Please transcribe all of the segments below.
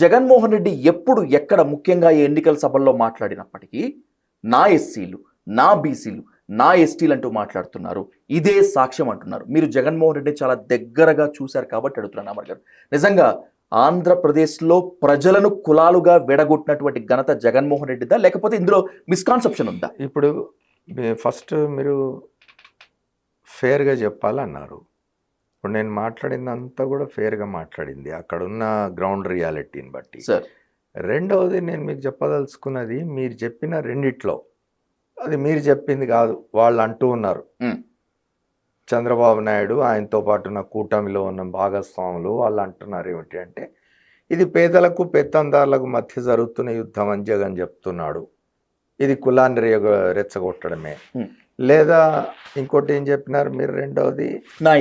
జగన్మోహన్ రెడ్డి ఎప్పుడు ఎక్కడ ముఖ్యంగా ఈ ఎన్నికల సభల్లో మాట్లాడినప్పటికీ నా ఎస్సీలు నా బీసీలు నా ఎస్టీలు అంటూ మాట్లాడుతున్నారు. ఇదే సాక్ష్యం అంటున్నారు. మీరు జగన్మోహన్ రెడ్డి చాలా దగ్గరగా చూశారు కాబట్టి అడుగుతున్నాను అమర్ గారు. నిజంగా ఆంధ్రప్రదేశ్లో ప్రజలను కులాలుగా విడగొట్టినటువంటి ఘనత జగన్మోహన్ రెడ్డిదా? లేకపోతే ఇందులో మిస్కాన్సెప్షన్ ఉందా? ఇప్పుడు ఫస్ట్ మీరు ఫేర్గా చెప్పాలన్నారు. ఇప్పుడు నేను మాట్లాడిందంతా కూడా ఫేర్గా మాట్లాడింది. అక్కడ ఉన్న గ్రౌండ్ రియాలిటీని బట్టి. సార్ రెండవది నేను మీకు చెప్పదలుచుకున్నది మీరు చెప్పిన రెండిట్లో అది మీరు చెప్పింది కాదు వాళ్ళు అంటూ ఉన్నారు. చంద్రబాబు నాయుడు ఆయనతో పాటు ఉన్న కూటమిలో ఉన్న భాగస్వాములు వాళ్ళు అంటున్నారు ఏమిటి అంటే ఇది పేదలకు పెత్తందారులకు మధ్య జరుగుతున్న యుద్ధం అని జగన్ చెప్తున్నాడు. ఇది కులాన్ని రెచ్చగొట్టడమే. లేదా ఇంకోటి ఏం చెప్పినారు మీరు రెండవది నా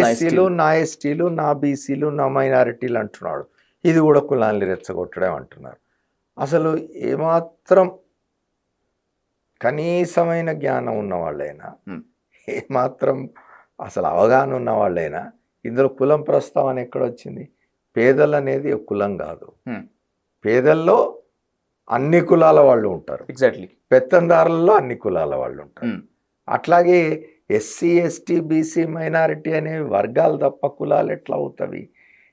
ఎస్సీలు, నా ఎస్టీలు. నా బీసీలు నా మైనారిటీలు అంటున్నాడు ఇది కూడా కులాన్ని రెచ్చగొట్టడం అంటున్నారు అసలు ఏమాత్రం కనీసమైన జ్ఞానం ఉన్న వాళ్ళైనా Hmm. ఏమాత్రం అసలు అవగాహన ఉన్న వాళ్ళైనా ఇందులో కులం ప్రస్తావన ఎక్కడొచ్చింది పేదలు అనేది ఒక కులం కాదు. పేదల్లో అన్ని కులాల వాళ్ళు ఉంటారు ఎగ్జాక్ట్లీ పెత్తందారులలో అన్ని కులాల వాళ్ళు ఉంటారు. అట్లాగే ఎస్సీ ఎస్టీ బీసీ మైనారిటీ అనేవి వర్గాలు తప్ప కులాలు ఎట్లా అవుతాయి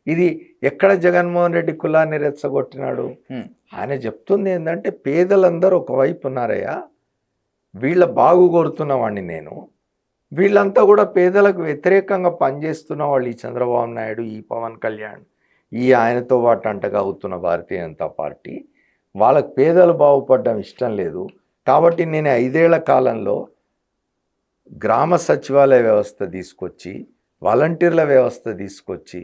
ఇది ఎక్కడ జగన్మోహన్ రెడ్డి కులాన్ని రెచ్చగొట్టినాడు. ఆయన చెప్తుంది ఏంటంటే పేదలందరూ ఒకవైపు ఉన్నారయ్యా. వీళ్ళ బాగు కోరుతున్న వాడిని నేను. వీళ్ళంతా కూడా పేదలకు వ్యతిరేకంగా పనిచేస్తున్న వాళ్ళు ఈ చంద్రబాబు నాయుడు ఈ పవన్ కళ్యాణ్ ఈ ఆయనతో పాటు అంటగా అవుతున్న భారతీయ జనతా పార్టీ. వాళ్ళకి పేదలు బాగుపడడం ఇష్టం లేదు. కాబట్టి నేను ఐదేళ్ళ కాలంలో గ్రామ సచివాలయ వ్యవస్థ తీసుకొచ్చి వాలంటీర్ల వ్యవస్థ తీసుకొచ్చి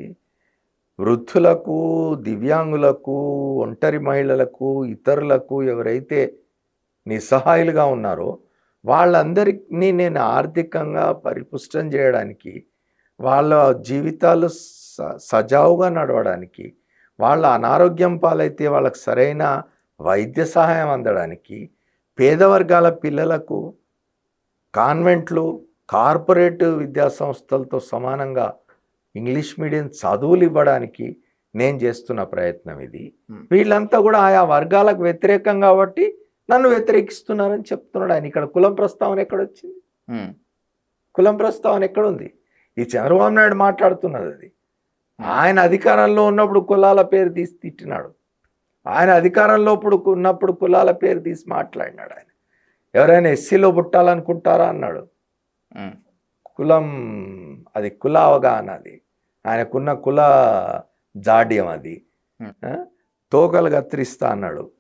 వృద్ధులకు దివ్యాంగులకు ఒంటరి మహిళలకు ఇతరులకు ఎవరైతే నిస్సహాయులుగా ఉన్నారో వాళ్ళందరినీ నేను ఆర్థికంగా పరిపుష్టం చేయడానికి వాళ్ళ జీవితాలు స- సజావుగా నడవడానికి వాళ్ళ అనారోగ్యం పాలైతే వాళ్ళకి సరైన వైద్య సహాయం అందడానికి పేద వర్గాల పిల్లలకు కాన్వెంట్లు కార్పొరేట్ విద్యా సంస్థలతో సమానంగా ఇంగ్లీష్ మీడియం చదువులు ఇవ్వడానికి నేను చేస్తున్న ప్రయత్నం ఇది. వీళ్ళంతా కూడా ఆయా వర్గాలకు వ్యతిరేకం కాబట్టి నన్ను వ్యతిరేకిస్తున్నారని చెప్తున్నాడు ఆయన. ఇక్కడ కులం ప్రస్తావన ఎక్కడొచ్చింది? కులం ప్రస్తావన ఎక్కడుంది? ఈ చంద్రబాబు నాయుడు మాట్లాడుతున్నది అది. ఆయన అధికారంలో ఉన్నప్పుడు కులాల పేరు తీసి తిట్టినాడు. ఆయన అధికారంలో ఇప్పుడు ఉన్నప్పుడు కులాల పేరు తీసి మాట్లాడినాడు ఆయన. ఎవరైనా ఎస్సీలో పుట్టాలనుకుంటారా అన్నాడు. కులం అది కుల అవగాహన అది. ఆయనకున్న కుల జాడ్యం అది? తోకలు కత్తిరిస్తా అన్నాడు.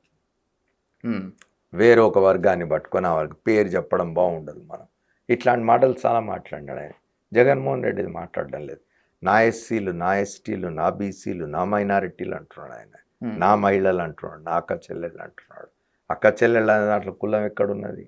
వేరే ఒక వర్గాన్ని పట్టుకొని ఆ వర్గ పేరు చెప్పడం బాగుండదు మనం. ఇట్లాంటి మాటలు చాలా మాట్లాడినాడు ఆయన. జగన్మోహన్ రెడ్డి మాట్లాడడం లేదు. నా ఎస్సీలు నా ఎస్టీలు నా బీసీలు నా మైనారిటీలు అంటున్నాడు ఆయన. నా మహిళలు అంటున్నాడు నా అక్క చెల్లెళ్ళు అంటున్నాడు. అక్క చెల్లెళ్ళ దాంట్లో కులం ఎక్కడున్నది?